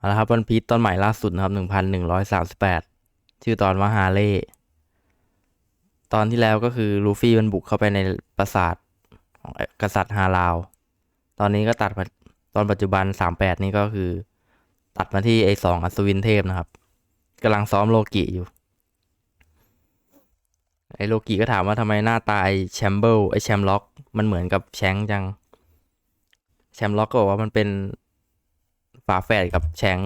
เอาละครับวันพี e ตอนใหม่ล่าสุดนะครับหนึ่งพันหนึ่งร้อยสามสิบแปดชื่อตอนว่าฮาเล่ตอนที่แล้วก็คือลูฟี่มันบุกเข้าไปในปราสาทของกษัตริย์ฮาลาว ตอนนี้ก็ตัดมาตอนปัจจุบันสามแปดนี่ก็คือ ตัดมาที่ไอสองอัศวินเทพนะครับกำลังซ้อมโลกิอยู่ ไอโลกิก็ถามว่าทำไมหน้าตาไอแชมเบิลไอแชมล็อก มันเหมือนกับแชงจัง แชมล็อกก็บอกว่ามันเป็น ฝาแฝดกับแชง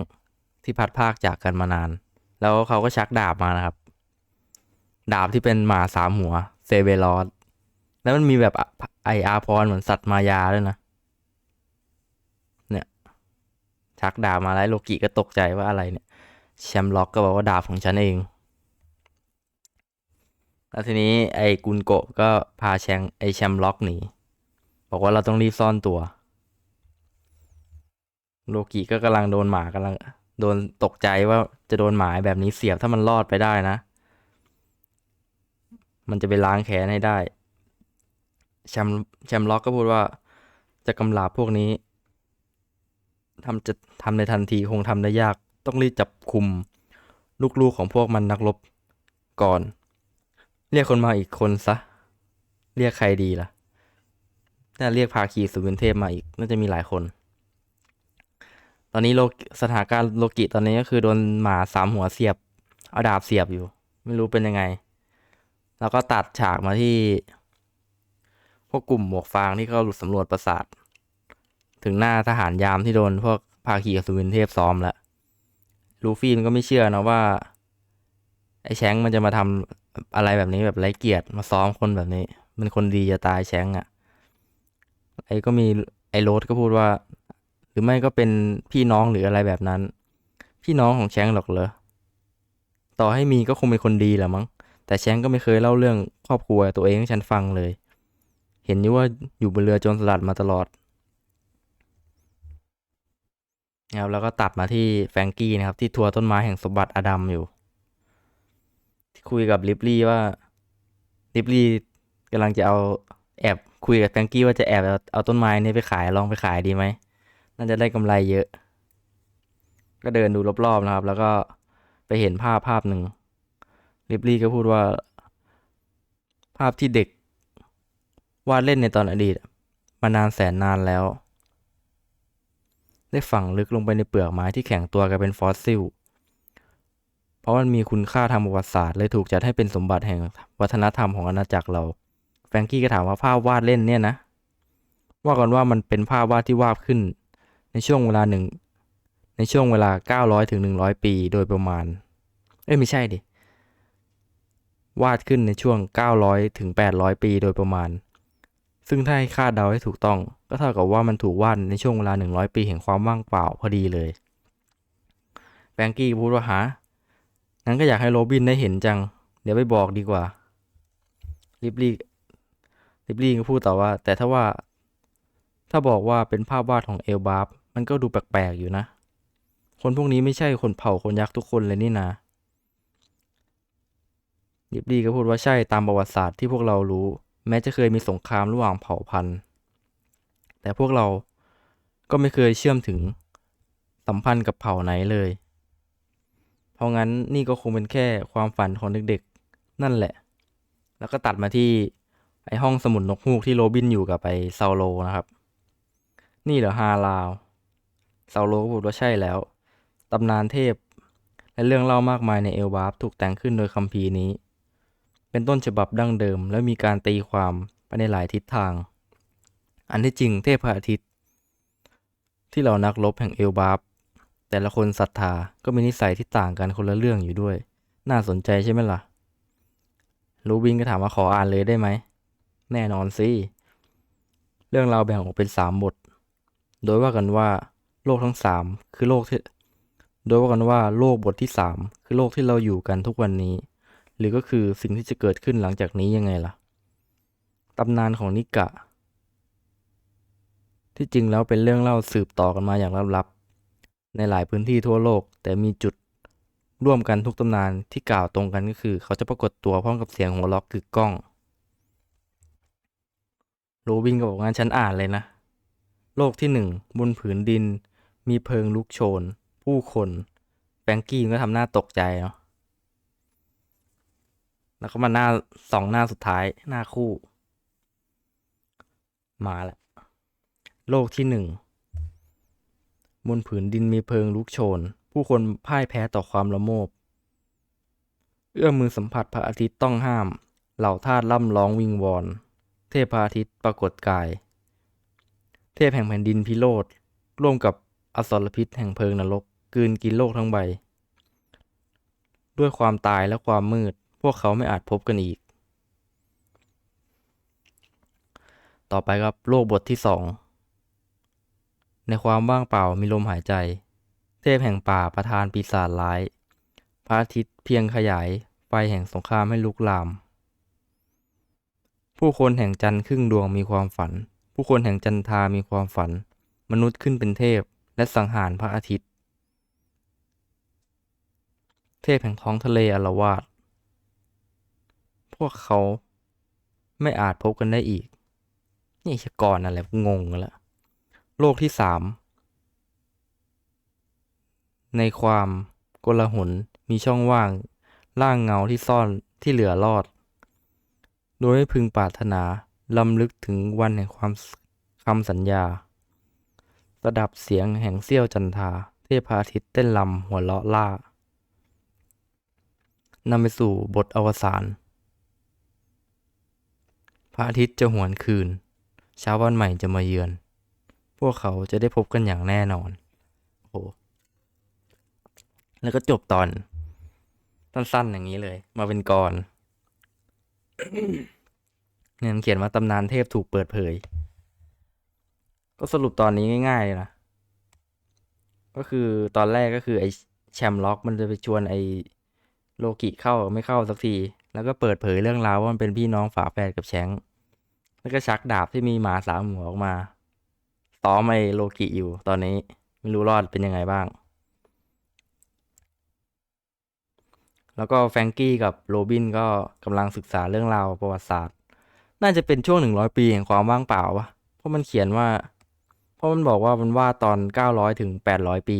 ที่พัดภาคจากกันมานาน แล้วเขาก็ชักดาบมานะครับ ดาบที่เป็นหมาสามหัวเซเบรอสแล้วมันมีแบบไออาพรเหมือนสัตว์มายาด้วยนะ เนี่ย ชักดาบมาแล้วโลกิก็ตกใจว่าอะไรเนี่ย แชมล็อกก็บอกว่าดาบของฉันเอง แล้วทีนี้ไอ้กุนโกะก็พาแชงไอ้แชมล็อกหนี บอกว่าเราต้องรีบซ่อนตัว โลกิก็กำลังโดนหมากำลัง โดนตกใจว่าจะโดนหมาแบบนี้เสียบถ้ามันรอดไปได้นะ มันจะไปล้างแค้นให้ได้ แชมแชมล็อกก็พูดว่า จะกำลาบพวกนี้ทำจะทำในทันทีคงทำได้ยากต้องรีบจับคุม ลูกๆของพวกมันนักรบก่อน เรียกคนมาอีกคนซะ เรียกใครดีล่ะน่าเรียกภาคีสุวินเทพมาอีก น่าจะมีหลายคน ตอนนี้โลกสถานการณ์โลกิตอนนี้ก็คือโดนหมาสามหัวเสียบ เอาดาบเสียบอยู่ ไม่รู้เป็นยังไง แล้วก็ตัดฉากมาที่พวกกลุ่มหมวกฟางที่เขาหลุดสำรวจปราสาท ถึงหน้าทหารยามที่โดนพวกภาคีกับสุวินเทพซ้อมแล้วลูฟี่มันก็ไม่เชื่อนะว่า ไอ้แชงมันจะมาทำอะไรแบบนี้แบบไร้เกียรติมาซ้อมคนแบบนี้เป็นคนดีจะตายแชงค์อะ ไอ้ก็มีไอ้โรสก็พูดว่า หรือไม่ก็เป็นพี่น้องหรืออะไรแบบนั้น พี่น้องของแชงหรอกเหรอ ต่อให้มีก็คงเป็นคนดีแหละมั้ง แต่แชงก็ไม่เคยเล่าเรื่องครอบครัวตัวเองให้ฉันฟังเลย เห็นอยู่ว่าอยู่บนเรือโจรสลัดมาตลอดนะครับแล้วก็ตัดมาที่แฟรงกี้นะครับ ที่ทัวร์ต้นไม้แห่งสมบัติอดัมอยู่ที่คุยกับลิปลี่ว่าลิปลี่กำลังจะเอาแอบคุยกับแฟรงกี้ว่าจะแอบเอาเอาต้นไม้นี้ไปขายลองไปขายดีไหม น่าจะได้กำไรเยอะ ก็เดินดูรอบๆนะครับ แล้วก็ไปเห็นภาพภาพหนึ่งลิปลี่ก็พูดว่า ภาพที่เด็กวาดเล่นในตอนอดีต มานานแสนนานแล้ว ได้ฝังลึกลงไปในเปลือกไม้ที่แข็งตัวกลายเป็นฟอสซิล เพราะมันมีคุณค่าทางประวัติศาสตร์เลยถูกจัดให้เป็นสมบัติแห่งวัฒนธรรมของอาณาจักรเรา แฟรงกี้ก็ถามว่าภาพวาดเล่นเนี่ยนะ ว่ากันว่ามันเป็นภาพวาดที่วาดขึ้น ในช่วงเวลาหนึ่งในช่วงเวลา 900ถึง100 ปีโดยประมาณ เอ้ยไม่ใช่ดิ วาดขึ้นในช่วง 900ถึง800 ปีโดยประมาณ ซึ่งถ้าให้คาดเดาให้ถูกต้อง ก็เท่ากับว่ามันถูกวาดในช่วงเวลา 100 ปีแห่งความว่างเปล่าพอดีเลยแฟรงกี้พูดว่าหางั้นก็อยากให้โรบินได้เห็นจัง เดี๋ยวไปบอกดีกว่า ลิบลี่ลิบลี่ก็พูดต่อว่า แต่ถ้าว่า ถ้าบอกว่าเป็นภาพวาดของเอลบาร์ มันก็ดูแปลกๆอยู่นะ คนพวกนี้ไม่ใช่คนเผ่าคนยักษ์ทุกคนเลยนี่นาลิบลี่ก็พูดว่าใช่ตามประวัติศาสตร์ที่พวกเรารู้ แม้จะเคยมีสงครามระหว่างเผ่าพันธุ์แต่พวกเราก็ไม่เคยเชื่อมถึงสัมพันธ์กับเผ่าไหนเลย เพราะงั้นนี่ก็คงเป็นแค่ความฝันของเด็กๆ นั่นแหละ แล้วก็ตัดมาที่ไอห้องสมุดนกฮูกที่โรบินอยู่กับไอซาโลนะครับ นี่เหรอฮาลาว เซาโลก็พูดว่าใช่แล้ว ตำนานเทพ และเรื่องเล่ามากมายในเอลบาฟถูกแต่งขึ้นโดยคัมภีร์นี้ เป็นต้นฉบับดั้งเดิม และมีการตีความไปในหลายทิศทาง อันที่จริงเทพพระอาทิตย์ ที่เหล่านักรบแห่งเอลบาฟแต่ละคนศรัทธาก็มีนิสัยที่ต่างกันคนละเรื่องอยู่ด้วย น่าสนใจใช่ไหมล่ะ รูบินก็ถามว่าขออ่านเลยได้ไหม แน่นอนสิ เรื่องราวแบ่งออกเป็นสามบท โดยว่ากันว่า โลกทั้งสามคือโลกที่ โดยว่ากันว่าโลกบทที่สามคือโลกที่เราอยู่กันทุกวันนี้ หรือก็คือสิ่งที่จะเกิดขึ้นหลังจากนี้ยังไงล่ะตำนานของนิกะ ที่จริงแล้วเป็นเรื่องเล่าสืบต่อกันมาอย่างลับๆในหลายพื้นที่ทั่วโลก แต่มีจุดร่วมกันทุกตำนานที่กล่าวตรงกันก็คือ เขาจะปรากฏตัวพร้อมกับเสียงหัวเราะกึกก้องโรบินก็บอกงั้นฉันอ่านเลยนะ โลกที่หนึ่งบนผืนดิน มีเพลิงลุกโชน ผู้คนแฟรงกี้ก็ทำหน้าตกใจเนาะแล้วก็มาหน้าสองหน้าสุดท้ายหน้าคู่ มาแล้วโลกที่หนึ่งบนผืนดินมีเพลิงลุกโชน ผู้คนพ่ายแพ้ต่อความละโมบ เอื้อมมือสัมผัสพระอาทิตย์ต้องห้าม เหล่าทาสล่ำร้องวิงวอน เทพพระอาทิตย์ปรากฏกาย เทพแห่งแผ่นดินพิโรธร่วมกับ อสรพิษแห่งเพลิงนรกกืนกินโลกทั้งใบ ด้วยความตายและความมืด พวกเขาไม่อาจพบกันอีก ต่อไปครับโลกบทที่สองในความว่างเปล่ามีลมหายใจ เทพแห่งป่าประทานปีศาจร้ายพระอาทิตย์เพียงขยาย ไฟแห่งสงครามให้ลุกลาม ผู้คนแห่งจันทร์ครึ่งดวงมีความฝัน ผู้คนแห่งจันทามีความฝัน มนุษย์ขึ้นเป็นเทพ และสังหารพระอาทิตย์ เทพแห่งท้องทะเลอารวาสพวกเขาไม่อาจพบกันได้อีก นี่ชกรอะไรงงกันละโลกที่สาม ในความกลหนมีช่องว่างล่างเงาที่ซ่อนที่เหลือรอด โดยไม่พึงปรารถนาลำลึกถึงวันแห่งความคำสัญญา สดับเสียงแห่งเสี้ยวจันทา เทพอาทิตย์เต้นลำหัวเราะล่านำไปสู่บทอวสานพระอาทิตย์จะหวนคืน เช้าวันใหม่จะมาเยือน พวกเขาจะได้พบกันอย่างแน่นอนโอ้โหแล้วก็จบตอนสั้นๆอย่างนี้เลย มาเป็นกรเนี่ยเขียนว่าตำนานเทพถูกเปิดเผย ก็สรุปตอนนี้ง่ายๆเลยนะ ก็คือตอนแรกก็คือไอ้แชมล็อกมันจะไปชวนไอ้โลกิเข้าไม่เข้าสักที แล้วก็เปิดเผยเรื่องราวว่ามันเป็นพี่น้องฝาแฝดกับแชงแล้วก็ชักดาบที่มีหมาสามหัวออกมาซ้อมไอ้โลกิอยู่ตอนนี้ไม่รู้รอดเป็นยังไงบ้าง แล้วก็แฟงกี้กับโรบินก็กำลังศึกษาเรื่องราวประวัติศาสตร์ น่าจะเป็นช่วงหนึ่งร้อยปีแห่งความว่างเปล่าวะเพราะมันเขียนว่า ราะมันบอกว่ามันว่าตอนเก้าร้อยถึงแปดร้อยปี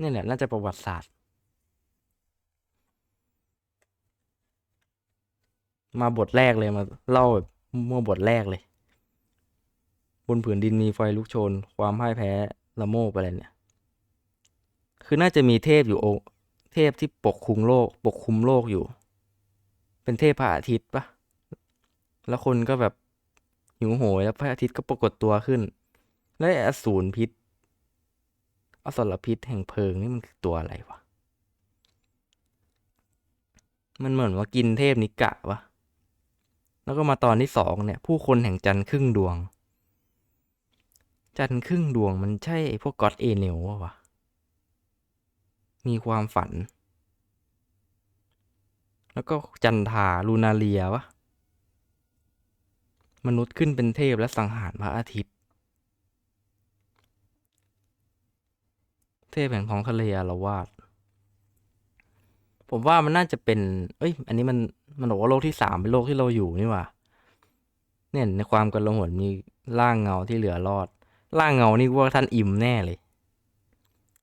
นี่แหละน่าจะประวัติศาสตร์ มาบทแรกเลยมาเล่าแบบมั่วบทแรกเลย บนผืนดินมีไฟลุกโชน ความพ่ายแพ้ละโมบอะไรเนี่ย คือน่าจะมีเทพอยู่โอเทพที่ปกคุมโลก ปกคุมโลกอยู่ เป็นเทพพระอาทิตย์ปะแล้วคนก็แบบ หิวโหยแล้วพระอาทิตย์ก็ปรากฏตัวขึ้น แล้วไอ้อสูรพิษอสรพิษแห่งเพลิงนี่มันคือตัวอะไรวะ มันเหมือนว่ากินเทพนิกะวะ แล้วก็มาตอนที่สองเนี่ย ผู้คนแห่งจันทร์ครึ่งดวง จันทร์ครึ่งดวงมันใช่พวกก็อดเอเนลวะวะมีความฝัน แล้วก็จันทาลูนาเลียวะ มนุษย์ขึ้นเป็นเทพและสังหารพระอาทิตย์ เทพแห่งท้องทะเลอารวาสผมว่ามันน่าจะเป็น เอ้ย อันนี้มันมันบอกว่าโลกที่สามเป็นโลกที่เราอยู่นี่ว่าเนี่ยในความกันลงหนมีร่างเงาที่เหลือรอด ร่างเงานี่ว่าท่านอิ่มแน่เลย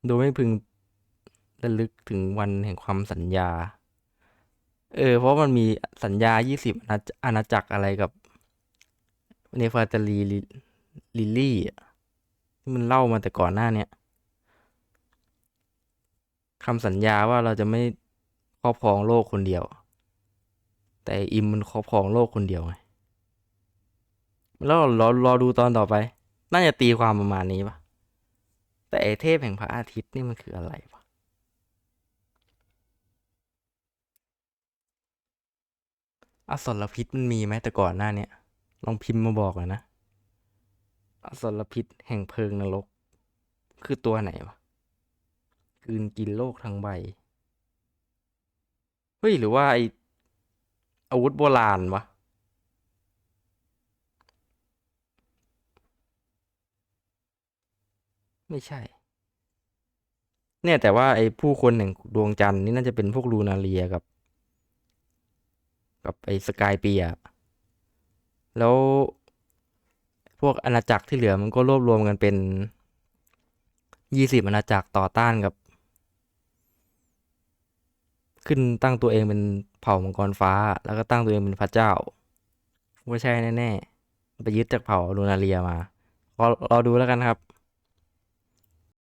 โดยไม่พึงระลึกถึงวันแห่งความสัญญา เออ เพราะมันมีสัญญา 20อาณาจักรอะไรกับ เนฟาตาลีลิลลี่ที่มันเล่ามาแต่ก่อนหน้าเนี้ยคำสัญญาว่าเราจะไม่ครอบครองโลกคนเดียว แต่อิมมันครอบครองโลกคนเดียวไงแล้วรอรอดูตอนต่อไป น่าจะตีความประมาณนี้ปะแต่ไอเทพแห่งพระอาทิตย์นี่มันคืออะไรวะอสรพิษมันมีไหมแต่ก่อนหน้าเนี้ย ลองพิมพ์มาบอกหน่อยนะอสรพิษแห่งเพลิงนรก คือตัวไหนวะกืนกินโลกทั้งใบ เฮ้ย หรือว่าไออาวุธโบราณวะ ไม่ใช่ เนี่ยแต่ว่าไอ้ผู้คนแห่งดวงจันทร์นี่น่าจะเป็นพวกลูนาเรียกับ กับไอ้สกายเปีย แล้วพวกอาณาจักรที่เหลือมันก็รวบรวมกันเป็นยี่สิบอาณาจักรต่อต้านกับ ขึ้นตั้งตัวเองเป็นเผ่ามังกรฟ้า แล้วก็ตั้งตัวเองเป็นพระเจ้าไม่ใช่แน่ๆไปยึดจากเผ่าลูนาเรียมาเรอดูแล้วกันครับ